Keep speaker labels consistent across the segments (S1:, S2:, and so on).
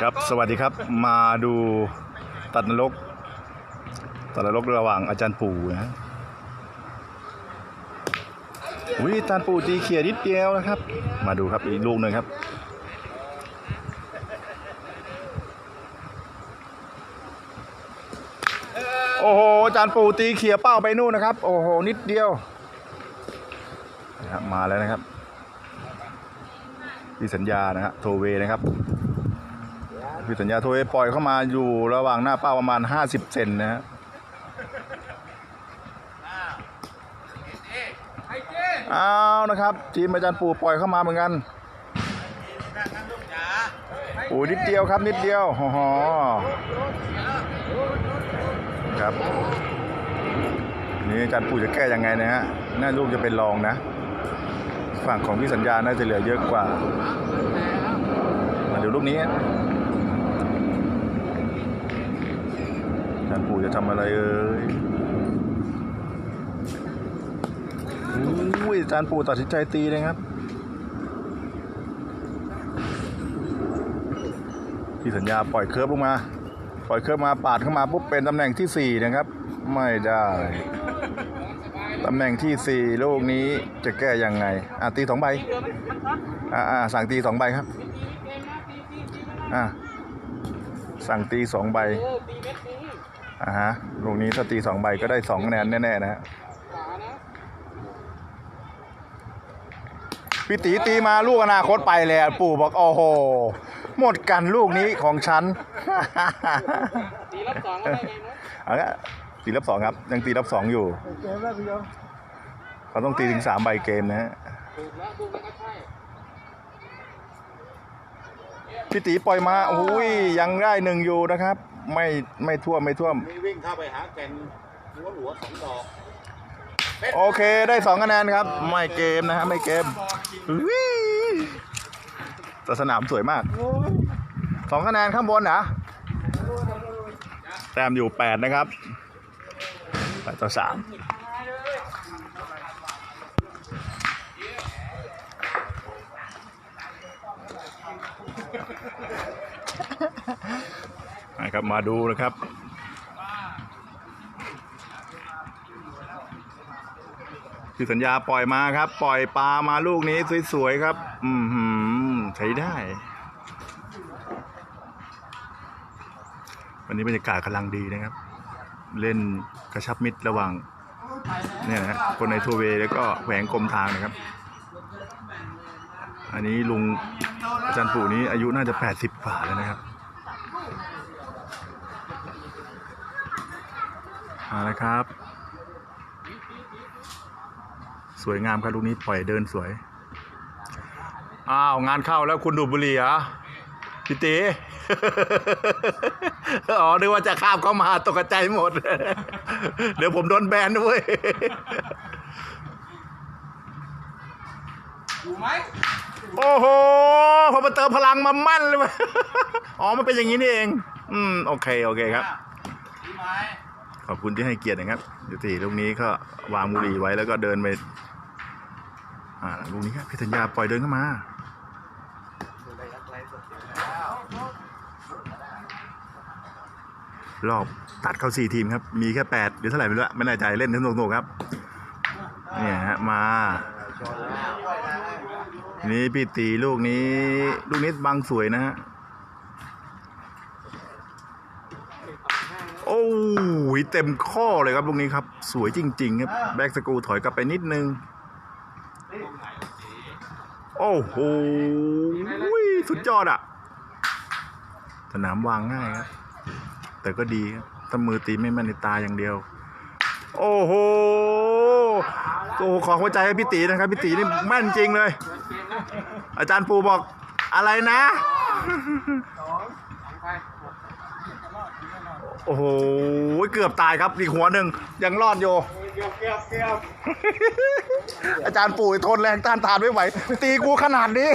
S1: ครับสวัสดีครับมาดูตัดนรกตัดนรกระหว่างอาจารย์ปู่นะฮะวิอาจารย์ปู่ตีเขียนิดเดียวนะครับ มาดูครับอีกลูกหนึ่งครับ โอ้โหอาจารย์ปู่ตีเขียเป้าไปนู่นนะครับ โอ้โหนิดเดียวนะครับมาแล้วนะครับพี่สัญญานะฮะโทเวนะครับ พี่สัญญาโทเวปล่อยเข้ามาอยู่ระหว่างหน้าเป้าประมาณ 50 เซนนะฮะเอานะครับ ทีมอาจารย์ปู่ปล่อยเข้ามาเหมือนกันโอ้นิดเดียวครับนิดเดียวหอครับ นี่อาจารย์ปู่จะแก้ยังไงนะฮะน่าลูกจะเป็นรองนะ ฝั่งของพี่สัญญาน่าจะเหลือเยอะกว่า มาดูลูกนี้ฮะอาจารย์ปู่จะทำอะไรเอ่ยอุ้ยอาจารย์ปู่ตัดสินใจตีเลยครับพี่สัญญาปล่อยเคิร์ฟลงมา ปล่อยเคิร์ฟมาปาดเข้ามาปุ๊บเป็นตำแหน่งที่สี่นะครับ ไม่ได้ตำแหน่งที่สี่ลูกนี้จะแก้ยังไง อะตีสองใบ อ่าอ่าสั่งตีสองใบครับ อ่าสั่งตีสองใบ อ่าฮะลูกนี้ถ้าตีสองใบก็ได้สองคะแนนแน่ๆนะฮะพี่ตีตีมาลูกอนาคตไปเลยอะปู่บอกโอ้โห หมดกันลูกนี้ของฉัน
S2: ตีรับสองก็ได้ไงนะ
S1: เอาละตีรับสองครับ ยังตีรับสองอยู่
S2: เกมแรกพี่ยง
S1: เขาต้องตีถึงสามใบเกมนะฮะ
S2: ถูกแล้วดูมันก็ใช่
S1: พี่ตีปล่อยมาอุ้ยยังได้หนึ่งอยู่นะครับ ไม่ไม่ท่วมไม่ท่วม
S3: มีวิ่งเข้าไปหาแก่นหัวหลัวสองดอก
S1: โอเคได้สองคะแนนครับ ไม่เกมนะฮะไม่เกมวิแต่สนามสวยมากสองคะแนนข้างบนนะแต้มอยู่แปดนะครับแปดต่อสาม นะครับมาดูนะครับพี่สัญญาปล่อยมาครับ ปล่อยปลามาลูกนี้สวยๆครับ อืมใช้ได้ วันนี้บรรยากาศกำลังดีนะครับ เล่นกระชับมิตรระหว่างเนี่ยนะฮะคนในทัวเวแล้วก็แหวงกรมทางนะครับ อันนี้ลุงอาจารย์ปู่นี้อายุน่าจะ 80กว่าแล้วนะครับ เอาละครับ สวยงามครับลูกนี้ปล่อยเดินสวย อ้าว งานเข้าแล้วคุณดูบุรี่เหรอพี่ตีอ๋อนึกว่าจะข้ามเข้ามาตกใจหมด เดี๋ยวผมโดนแบนด้วย
S2: อยู่ไหม
S1: โอ้โหพอมาเติมพลังมามั่นเลยวะอ๋อ มันเป็นอย่างนี้นี่เอง อืม โอเค โอเคครับ
S2: ดีไหม
S1: ขอบคุณที่ให้เกียรตินะครับยวตีลูกนี้ก็วางบุหรี่ไว้แล้วก็เดินไปอ่าลูกนี้ครับพี่ธัญญาปล่อยเดินเข้ามารอบตัดเข้าสี่ทีมครับ มีแค่แปดหรือเท่าไหร่ไม่รู้อะไม่แน่ใจเล่นสนุกๆครับเนี่ยฮะมานี่พี่ตีลูกนี้ ลูกนี้บังสวยนะฮะ โอ้ยเต็มข้อเลยครับลูกนี้ครับ สวยจริง ๆ ครับ แบ็กสกูถอยกลับไปนิดนึง โอ้โหสุดยอดอะ สนามวางง่ายครับ แต่ก็ดีครับถ้ามือตีไม่แม่นในตาอย่างเดียว โอ้โหโอ้ขอหัวใจให้พี่ตีนะครับพี่ตีนี่แม่นจริงเลย อาจารย์ปูบอกอะไรนะ โอ้โห เกือบตายครับอีกหัวหนึ่งยังรอดอยู่
S2: เกี่ยวเกี่ยวเกี่ยว
S1: อาจารย์ปู่ทนแรงต้านทานไม่ไหว ตีกูขนาดนี้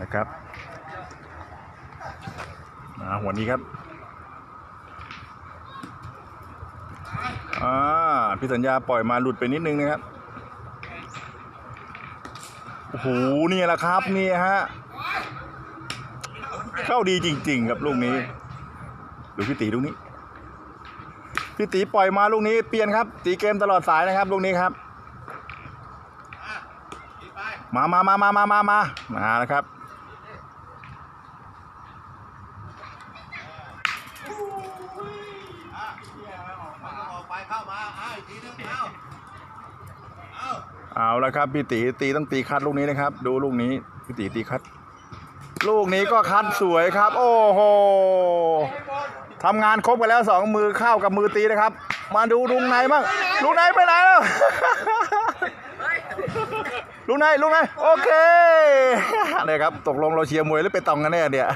S1: นะครับมาหัวนี้ครับอ่าพี่สัญญาปล่อยมาหลุดไปนิดนึงนะครับ โอ้โหนี่แหละครับนี่ฮะเข้าดีจริง ๆ ครับลูกนี้ดูพี่ตีลูกนี้พี่ตีปล่อยมาลูกนี้เปลี่ยนครับ ตีเกมตลอดสายนะครับลูกนี้ครับ มามามามามามามามาแล้วครับ
S3: ออกไปเข้ามาอ้าวอีกทีนึงเอาเอา
S1: เอาละครับพี่ตีตีต้องตีคัดลูกนี้นะครับ ดูลูกนี้พี่ตีตีคัด ลูกนี้ก็คัดสวยครับ โอ้โหทำงานครบกันแล้วสองมือเข้ากับมือตีนะครับ มาดูลุงไหนบ้างลุงไหนไปไหนแล้วลุงไหนลุงไหนโอเคเนี่ยครับ ตกลงเราเชียร์มวยหรือไปตองกันแน่เนี่ย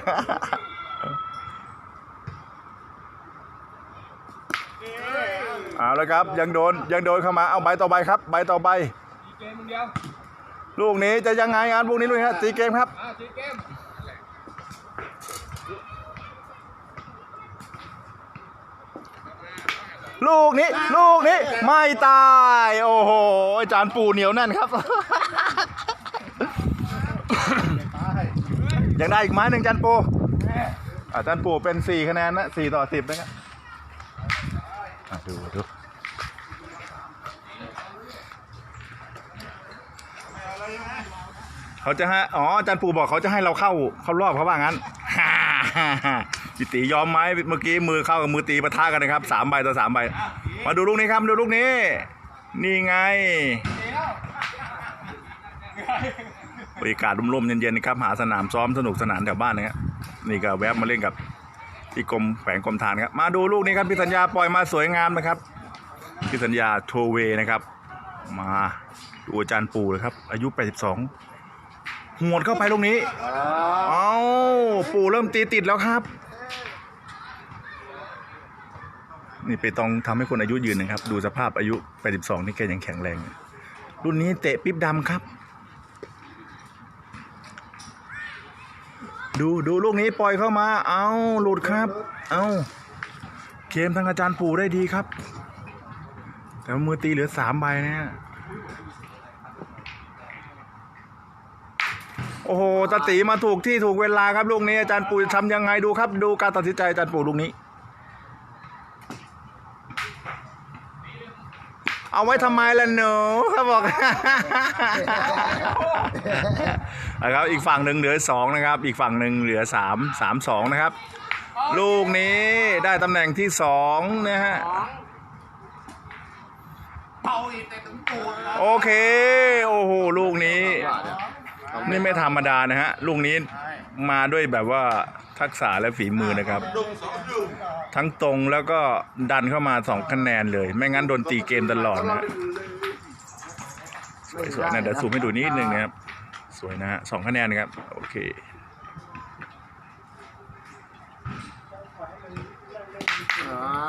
S1: เอาละครับยังโดนยังโดนเข้ามาเอาใบต่อใบครับ ใบต่อใบ
S2: เกมมึงเดียว
S1: ลูกนี้จะยังไงงานพวกนี้ลูกนี้ฮะตีเกมครับ
S2: อ่าจีเกม
S1: ลูกนี้ ลูกนี้ไม่ตาย โอ้โหอาจารย์ปู่เหนียวแน่นครับ ยังได้อีกไม้หนึ่งอาจารย์ปู่อาจารย์ปู่เป็นสี่คะแนนนะสี่ต่อสิบนะครับอะดูดู เขาจะให้อ๋ออาจารย์ปู่บอกเขาจะให้เราเข้าเข้ารอบเขาว่างั้นพี่ตียอมไหมเมื่อกี้มือเข้ากับมือตีปะทะกันนะครับสามใบต่อสามใบ มาดูลูกนี้ครับดูลูกนี้ นี่ไงบรรยากาศร่มๆเย็นๆนะครับหาสนามซ้อมสนุกสนานแถวบ้านนะครับนี่ก็แวะมาเล่นกับที่กรมแขวงกรมทานครับ มาดูลูกนี้ครับพี่สัญญาปล่อยมาสวยงามนะครับพี่สัญญาโทเวนะครับ มาดูอาจารย์ปู่เลยครับ อายุ 82 หวดเข้าไปลูกนี้ เอาปู่เริ่มตีติดแล้วครับ นี่ไปต้องทำให้คนอายุยืนนะครับ ดูสภาพอายุ 82 นี่แกยังแข็งแรง รุ่นนี้เตะปิ๊บดำครับ ดูดูลูกนี้ปล่อยเข้ามา เอาหลุดครับ เอาเกมทางอาจารย์ปู่ได้ดีครับ แต่ว่ามือตีเหลือสามใบนะฮะ โอ้โหตาตีมาถูกที่ถูกเวลาครับลูกนี้อาจารย์ปู่จะทำยังไงดูครับ ดูการตัดสินใจอาจารย์ปู่ลูกนี้ เอาไว้ทำไมล่ะหนูเขาบอกนะครับอีกฝั่งหนึ่งเหลือสองนะครับ อีกฝั่งหนึ่งเหลือสามสามสองนะครับ ลูกนี้ได้ตำแหน่งที่สองนะฮะโอเค โอ้โห ลูกนี้ นี่ไม่ธรรมดานะฮะ ลูกนี้มาด้วยแบบว่าทักษะและฝีมือนะครับ ทั้งตรงแล้วก็ดันเข้ามาสองคะแนนเลย ไม่งั้นโดนตีเกมตลอดนะสวยๆนะเดี๋ยวซูมให้ดูนิดนึงนะครับ สวยนะฮะสองคะแนนนะครับ โอเค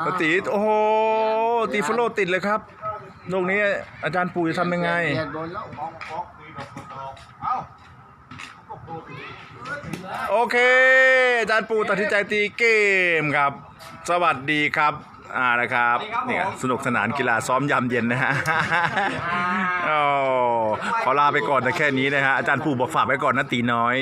S1: ปฏิโอ้โหตีฟลโลติดเลยครับลูกนี้อาจารย์ปู่จะทำยังไง โอเค อาจารย์ปู่ตัดสินใจตีเกมครับ สวัสดีครับ อ่านะครับเนี่ยสนุกสนานกีฬาซ้อมยามเย็นนะฮะโอ้ขอลาไปก่อนแต่แค่นี้นะฮะ อาจารย์ปู่บอกฝากไว้ก่อนนะตีน้อย